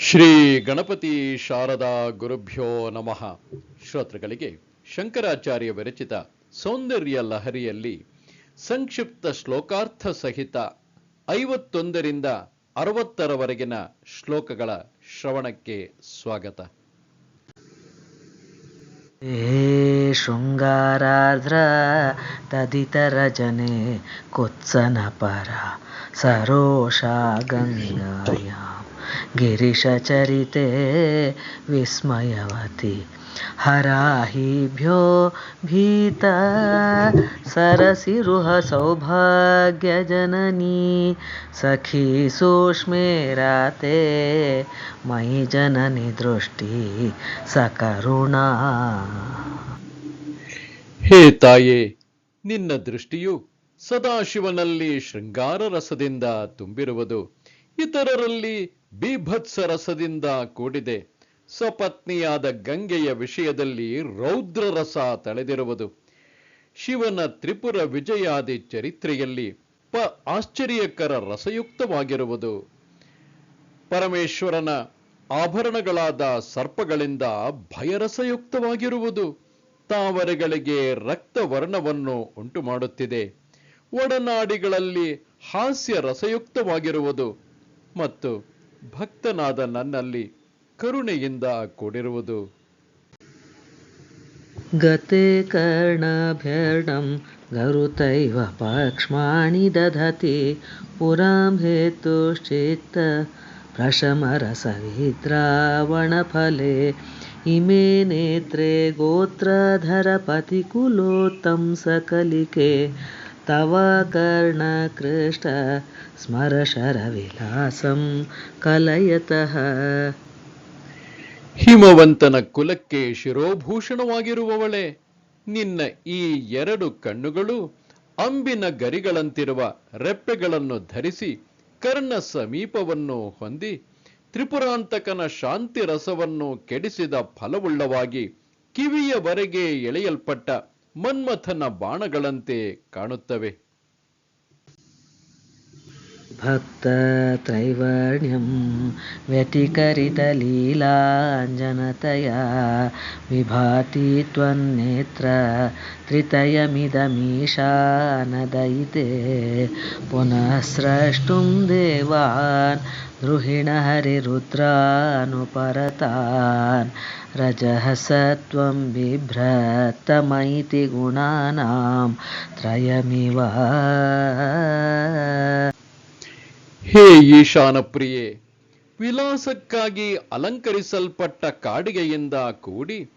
ಶ್ರೀ ಗಣಪತಿ ಶಾರದಾ ಗುರುಭ್ಯೋ ನಮಃ. ಶ್ರೋತೃಗಳಿಗೆ ಶಂಕರಾಚಾರ್ಯ ವಿರಚಿತ ಸೌಂದರ್ಯ ಲಹರಿಯಲ್ಲಿ ಸಂಕ್ಷಿಪ್ತ ಶ್ಲೋಕಾರ್ಥ ಸಹಿತ ಐವತ್ತೊಂದರಿಂದ ಅರವತ್ತರವರೆಗಿನ ಶ್ಲೋಕಗಳ ಶ್ರವಣಕ್ಕೆ ಸ್ವಾಗತ. ಶೃಂಗಾರಾಧ್ರ ತದಿತರ ಜನೆ ಕೊತ್ಸನ ಪರ ಸರೋಷ ಗಂಗಾಯಾಮ ಗಿರೀಶ ಚರಿತೆ ವಿಸ್ಮಯವತಿ. ಹರಾಹಿಭ್ಯೋ ಭೀತ ಸರಸಿರುಹ ಸೌಭಾಗ್ಯ ಜನನಿ. ಸಖಿ ಸೂಕ್ಷ್ಮೇರಾತೆ ಮೈ ಜನನಿ ದೃಷ್ಟಿ ಸಕರುಣ. ಹೇ ತಾಯೇ, ನಿನ್ನ ದೃಷ್ಟಿಯು ಸದಾಶಿವನಲ್ಲಿ ಶೃಂಗಾರ ರಸದಿಂದ ತುಂಬಿರುವುದು. ಇತರರಲ್ಲಿ ಬೀಭತ್ಸ ರಸದಿಂದ ಕೂಡಿದೆ. ಸಪತ್ನಿಯಾದ ಗಂಗೆಯ ವಿಷಯದಲ್ಲಿ ರೌದ್ರ ರಸ ತಳೆದಿರುವುದು. ಶಿವನ ತ್ರಿಪುರ ವಿಜಯಾದಿ ಚರಿತ್ರೆಯಲ್ಲಿ ಪ ಆಶ್ಚರ್ಯಕರ ರಸಯುಕ್ತವಾಗಿರುವುದು. ಪರಮೇಶ್ವರನ ಆಭರಣಗಳಾದ ಸರ್ಪಗಳಿಂದ ಭಯರಸಯುಕ್ತವಾಗಿರುವುದು ತಾವರೆಗಳಿಗೆ ರಕ್ತವರ್ಣವನ್ನು ಉಂಟು ಮಾಡುತ್ತಿದೆ ಒಡನಾಡಿಗಳಲ್ಲಿ ಹಾಸ್ಯ ರಸಯುಕ್ತವಾಗಿರುವುದು ಮತ್ತು ಭಕ್ತನಾದ ನನ್ನಲ್ಲಿ ಕರುಣೆಯಿಂದ ಕೂಡಿರುವುದು गते कर्णाभ्यर्णं गरुतैव पाक्ष्माणि दधति पुरां हेतुश्चित्त प्रशमरसविद्रावणफले इमे नेत्रे गोत्रधरपतिकुलोत्तं सकलिके तव कर्णकृष्ट स्मरशरविलासं कलयतः ಹಿಮವಂತನ ಕುಲಕ್ಕೆ ಶಿರೋಭೂಷಣವಾಗಿರುವವಳೆ ನಿನ್ನ ಈ ಎರಡು ಕಣ್ಣುಗಳು ಅಂಬಿನ ಗರಿಗಳಂತಿರುವ ರೆಪ್ಪೆಗಳನ್ನು ಧರಿಸಿ ಕರ್ಣ ಸಮೀಪವನ್ನು ಹೊಂದಿ ತ್ರಿಪುರಾಂತಕನ ಶಾಂತಿ ರಸವನ್ನು ಕೆಡಿಸಿದ ಫಲವುಳ್ಳವಾಗಿ ಕಿವಿಯವರೆಗೆ ಎಳೆಯಲ್ಪಟ್ಟ ಮನ್ಮಥನ ಬಾಣಗಳಂತೆ ಕಾಣುತ್ತವೆ. भक्तत्रैवर्ण्यं व्यतिकरितलीलाञ्जनतया विभाति त्वन्नेत्र त्रितयमिदमीशानदयिते पुनः स्रष्टुं देवान् द्रुहिणहरिरुद्रानुपरतान् रजः सत्वं बिभ्रतमैति गुणानां त्रयमिव ಹೇ ಈಶಾನ ಪ್ರಿಯೆ, ವಿಲಾಸಕ್ಕಾಗಿ ಅಲಂಕರಿಸಲ್ಪಟ್ಟ ಕಾಡಿಗೆಯಿಂದ ಕೂಡಿ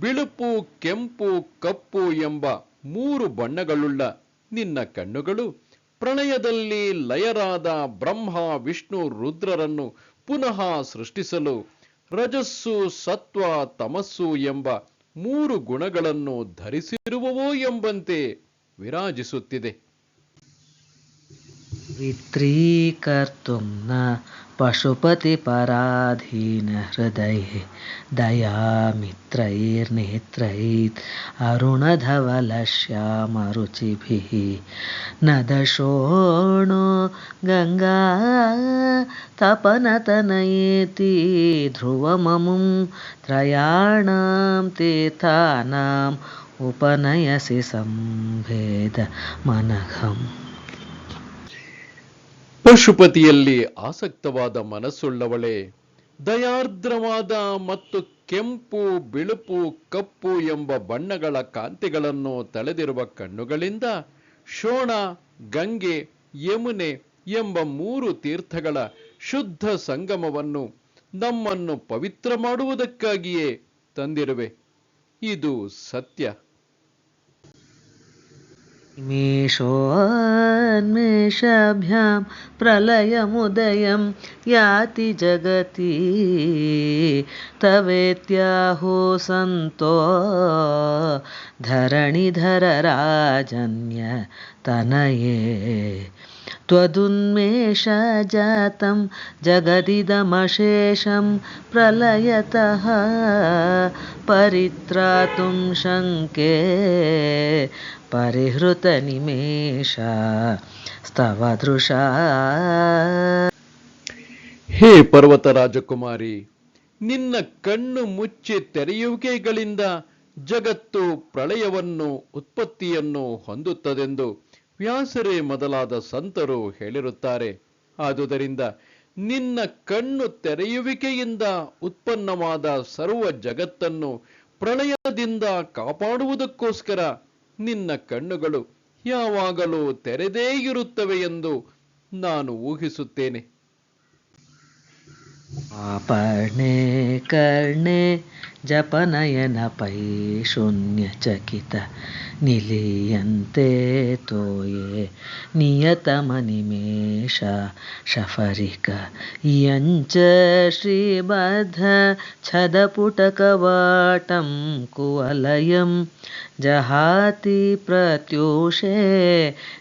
ಬಿಳುಪು, ಕೆಂಪು, ಕಪ್ಪು ಎಂಬ ಮೂರು ಬಣ್ಣಗಳುಳ್ಳ ನಿನ್ನ ಕಣ್ಣುಗಳು ಪ್ರಣಯದಲ್ಲಿ ಲಯರಾದ ಬ್ರಹ್ಮ, ವಿಷ್ಣು, ರುದ್ರರನ್ನು ಪುನಃ ಸೃಷ್ಟಿಸಲು ರಜಸ್ಸು, ಸತ್ವ, ತಮಸ್ಸು ಎಂಬ ಮೂರು ಗುಣಗಳನ್ನು ಧರಿಸಿರುವವೋ ಎಂಬಂತೆ ವಿರಾಜಿಸುತ್ತಿದೆ. वित्रीकर्तुं न पशुपतिपराधीनहृदये दयामित्रैर्नेत्रैत् अरुणधवलश्यामरुचिभिः न दशोणो गङ्गा तपनतनयेति ध्रुवममुं त्रयाणां तीर्थानाम् उपनयसि सम्भेदमनघम् ಪಶುಪತಿಯಲ್ಲಿ ಆಸಕ್ತವಾದ ಮನಸ್ಸುಳ್ಳವಳೆ, ದಯಾರ್ದ್ರವಾದ ಮತ್ತು ಕೆಂಪು, ಬಿಳುಪು, ಕಪ್ಪು ಎಂಬ ಬಣ್ಣಗಳ ಕಾಂತಿಗಳನ್ನು ತಳೆದಿರುವ ಕಣ್ಣುಗಳಿಂದ ಶೋಣ, ಗಂಗೆ, ಯಮುನೆ ಎಂಬ ಮೂರು ತೀರ್ಥಗಳ ಶುದ್ಧ ಸಂಗಮವನ್ನು ನಮ್ಮನ್ನು ಪವಿತ್ರ ಮಾಡುವುದಕ್ಕಾಗಿಯೇ ತಂದಿರುವೆ. ಇದು ಸತ್ಯ. निमेषोन्मेषाभ्यां प्रलयमुदयं याति जगति। तवेत्याहो सन्तो धरणिधरराजन्यतनये। त्वदुन्मेषजातं जगदिदमशेषं प्रलयतः परित्रातुं शङ्के परिहृतनिमेष स्तवदृशा ಹೇ ಪರ್ವತ ರಾಜಕುಮಾರಿ ನಿನ್ನ ಕಣ್ಣು ಮುಚ್ಚಿ ತೆರೆಯುವಿಕೆಗಳಿಂದ ಜಗತ್ತು ಪ್ರಳಯವನ್ನು ಉತ್ಪತ್ತಿಯನ್ನು ಹೊಂದುತ್ತದೆಂದು ವ್ಯಾಸರೇ ಮೊದಲಾದ ಸಂತರು ಹೇಳಿರುತ್ತಾರೆ. ಆದುದರಿಂದ ನಿನ್ನ ಕಣ್ಣು ತೆರೆಯುವಿಕೆಯಿಂದ ಉತ್ಪನ್ನವಾದ ಸರ್ವ ಜಗತ್ತನ್ನು ಪ್ರಳಯದಿಂದ ಕಾಪಾಡುವುದಕ್ಕೋಸ್ಕರ ನಿನ್ನ ಕಣ್ಣುಗಳು ಯಾವಾಗಲೂ ತೆರೆದೇ ಇರುತ್ತವೆ ಎಂದು ನಾನು ಊಹಿಸುತ್ತೇನೆ. आपर्णे कर्णे जपनयनपै शून्यचकित निलीयन्ते तोये नियतमनिमेष शफरिक। इयञ्च श्रीबद्ध छदपुटकवाटं कुवलयं जहाति प्रत्यूषे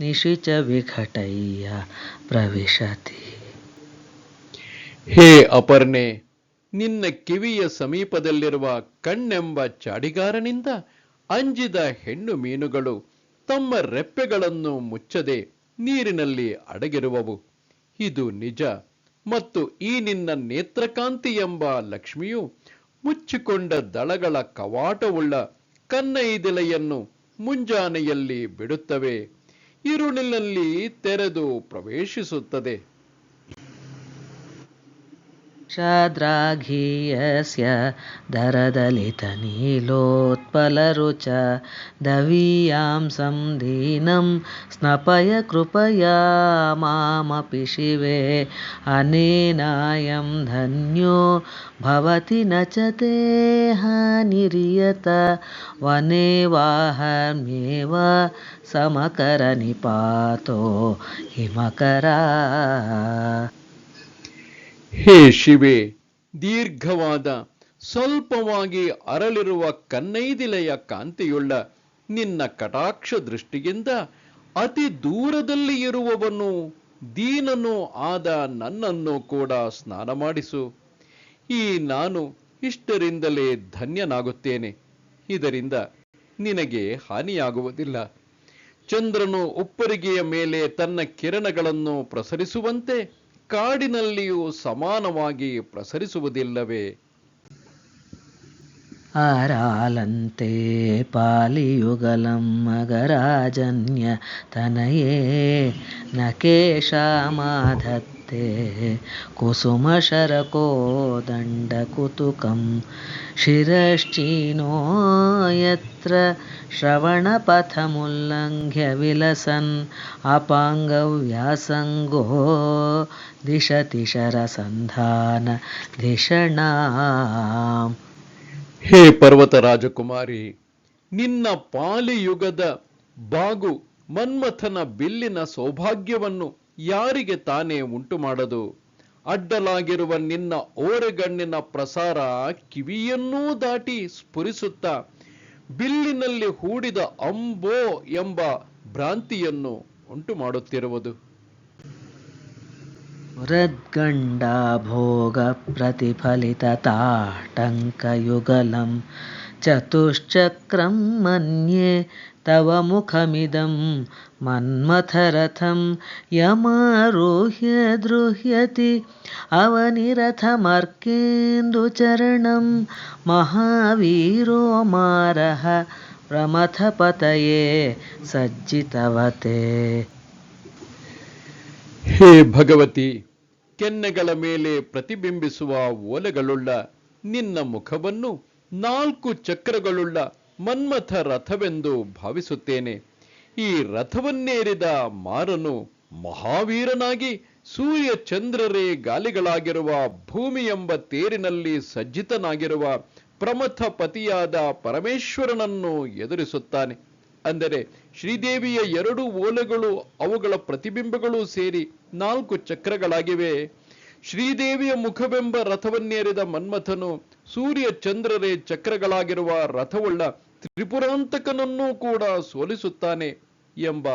निशिचविघटय्य प्रविशति ಹೇ ಅಪರ್ಣೆ, ನಿನ್ನ ಕಿವಿಯ ಸಮೀಪದಲ್ಲಿರುವ ಕಣ್ಣೆಂಬ ಚಾಡಿಗಾರನಿಂದ ಅಂಜಿದ ಹೆಣ್ಣು ಮೀನುಗಳು ತಮ್ಮ ರೆಪ್ಪೆಗಳನ್ನು ಮುಚ್ಚದೆ ನೀರಿನಲ್ಲಿ ಅಡಗಿರುವವು. ಇದು ನಿಜ ಮತ್ತು ಈ ನಿನ್ನ ನೇತ್ರಕಾಂತಿ ಎಂಬ ಲಕ್ಷ್ಮಿಯು ಮುಚ್ಚಿಕೊಂಡ ದಳಗಳ ಕವಾಟವುಳ್ಳ ಕನ್ನೈದಿಲೆಯನ್ನು ಮುಂಜಾನೆಯಲ್ಲಿ ಬಿಡುತ್ತವೆ. ಇರುಳಿನಲ್ಲಿ ತೆರೆದು ಪ್ರವೇಶಿಸುತ್ತದೆ. शाद्राघीयस्य दरदलितनीलोत्पलरुच दवीयां सन्दीनं स्नपय कृपया मामपि शिवे अनेनायं धन्यो भवति न च ते हानिरियत वने वाहम्येव समकरनिपातो हिमकरा ಹೇ ಶಿವೆ, ದೀರ್ಘವಾದ, ಸ್ವಲ್ಪವಾಗಿ ಅರಳಿರುವ ಕನ್ನೈದಿಲೆಯ ಕಾಂತಿಯುಳ್ಳ ನಿನ್ನ ಕಟಾಕ್ಷ ದೃಷ್ಟಿಯಿಂದ ಅತಿ ದೂರದಲ್ಲಿ ಇರುವವನು ದೀನನು ಆದ ನನ್ನನ್ನು ಕೂಡ ಸ್ನಾನ ಮಾಡಿಸು. ಈ ನಾನು ಇಷ್ಟರಿಂದಲೇ ಧನ್ಯನಾಗುತ್ತೇನೆ. ಇದರಿಂದ ನಿನಗೆ ಹಾನಿಯಾಗುವುದಿಲ್ಲ. ಚಂದ್ರನು ಉಪ್ಪರಿಗೆಯ ಮೇಲೆ ತನ್ನ ಕಿರಣಗಳನ್ನು ಪ್ರಸರಿಸುವಂತೆ ಕಾಡಿನಲ್ಲಿಯೂ ಸಮಾನವಾಗಿ ಪ್ರಸರಿಸುವುದಿಲ್ಲವೇ? ಆರಾಲಂತೆ ಪಾಲಿಯುಗಲಂ ಮಗರಾಜನ್ಯ ತನಯೇ ನಕೇಶ ಮಾಧತ್ कुसुमशरको दण्डकुतुकं शिरश्चीनो यत्र श्रवणपथमुल्लङ्घ्य विलसन् अपाङ्गव्यासङ्गो दिशति शरसन्धान धिषणाम् ಹೇ ಪರ್ವತ ರಾಜಕುಮಾರಿ ನಿನ್ನ ಪಾಲಿಯುಗದ ಬಾಗು ಮನ್ಮಥನ ಬಿಲ್ಲಿನ ಸೌಭಾಗ್ಯವನ್ನು ಯಾರಿಗೆ ತಾನೇ ಉಂಟು ಮಾಡದು? ಅಡ್ಡಲಾಗಿರುವ ನಿನ್ನ ಓರೆಗಣ್ಣಿನ ಪ್ರಸಾರ ಕಿವಿಯನ್ನೂ ದಾಟಿ ಸ್ಫುರಿಸುತ್ತ ಬಿಲ್ಲಿನಲ್ಲಿ ಹೂಡಿದ ಅಂಬೋ ಎಂಬ ಭ್ರಾಂತಿಯನ್ನು ಉಂಟು ಮಾಡುತ್ತಿರುವುದು. ಹೃದ್ಗಂಡ ಭೋಗ ಪ್ರತಿಫಲಿತ ತಾಟಂಕ ಯುಗಲಂ चतुश्चक्रं मन्ये तव मुखमिदं मन्मथरथं यमारुह्य द्रुह्यति अवनिरथमर्केन्दुचरणं महावीरो मारः प्रमथपतये सज्जितवते ಹೇ ಭಗವತಿ ಕೆನ್ನೆಗಳ ಮೇಲೆ ಪ್ರತಿಬಿಂಬಿಸುವ ಓಲೆಗಳುಳ್ಳ ನಿನ್ನ ಮುಖವನ್ನು ನಾಲ್ಕು ಚಕ್ರಗಳುಳ್ಳ ಮನ್ಮಥ ರಥವೆಂದು ಭಾವಿಸುತ್ತೇನೆ. ಈ ರಥವನ್ನೇರಿದ ಮಾರನು ಮಹಾವೀರನಾಗಿ ಸೂರ್ಯ ಚಂದ್ರರೇ ಗಾಲಿಗಳಾಗಿರುವ ಭೂಮಿ ಎಂಬ ತೇರಿನಲ್ಲಿ ಸಜ್ಜಿತನಾಗಿರುವ ಪ್ರಮಥ ಪತಿಯಾದ ಪರಮೇಶ್ವರನನ್ನು ಎದುರಿಸುತ್ತಾನೆ. ಅಂದರೆ ಶ್ರೀದೇವಿಯ ಎರಡು ಓಲೆಗಳು ಅವುಗಳ ಪ್ರತಿಬಿಂಬಗಳು ಸೇರಿ ನಾಲ್ಕು ಚಕ್ರಗಳಾಗಿವೆ. ಶ್ರೀದೇವಿಯ ಮುಖವೆಂಬ ರಥವನ್ನೇರಿದ ಮನ್ಮಥನು ಸೂರ್ಯ ಚಂದ್ರರೇ ಚಕ್ರಗಳಾಗಿರುವ ರಥವುಳ್ಳ ತ್ರಿಪುರಾಂತಕನನ್ನೂ ಕೂಡ ಸೋಲಿಸುತ್ತಾನೆ ಎಂಬ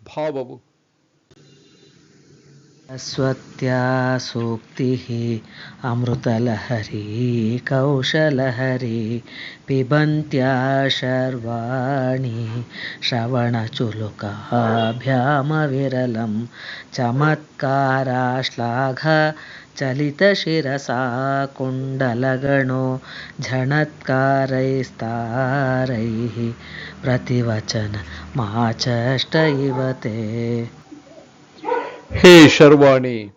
ಭಾವವು. सरस्वत्या सूक्तिः अमृतलहरी कौशलहरी पिबन्त्या शर्वाणि श्रवणचुलुकाभ्यामविरलं चमत्कारा कुण्डलगणो झणत्कारैस्तारैः प्रतिवचनमाचष्ट इव ते। ಹೇ ಶರ್ವಾಣಿ,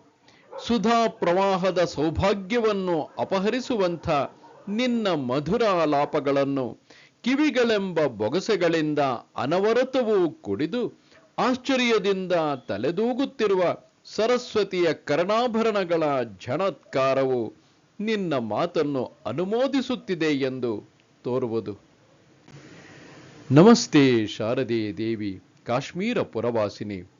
ಸುಧಾ ಪ್ರವಾಹದ ಸೌಭಾಗ್ಯವನ್ನು ಅಪಹರಿಸುವಂಥ ನಿನ್ನ ಮಧುರ ಮಧುರಾಲಾಪಗಳನ್ನು ಕಿವಿಗಳೆಂಬ ಬೊಗಸೆಗಳಿಂದ ಅನವರತವೂ ಕುಡಿದು ಆಶ್ಚರ್ಯದಿಂದ ತಲೆದೂಗುತ್ತಿರುವ ಸರಸ್ವತಿಯ ಕರ್ಣಾಭರಣಗಳ ಝಣತ್ಕಾರವು ನಿನ್ನ ಮಾತನ್ನು ಅನುಮೋದಿಸುತ್ತಿದೆ ಎಂದು ತೋರುವುದು. ನಮಸ್ತೆ ಶಾರದೆ ದೇವಿ, ಕಾಶ್ಮೀರ ಪುರವಾಸಿನಿ.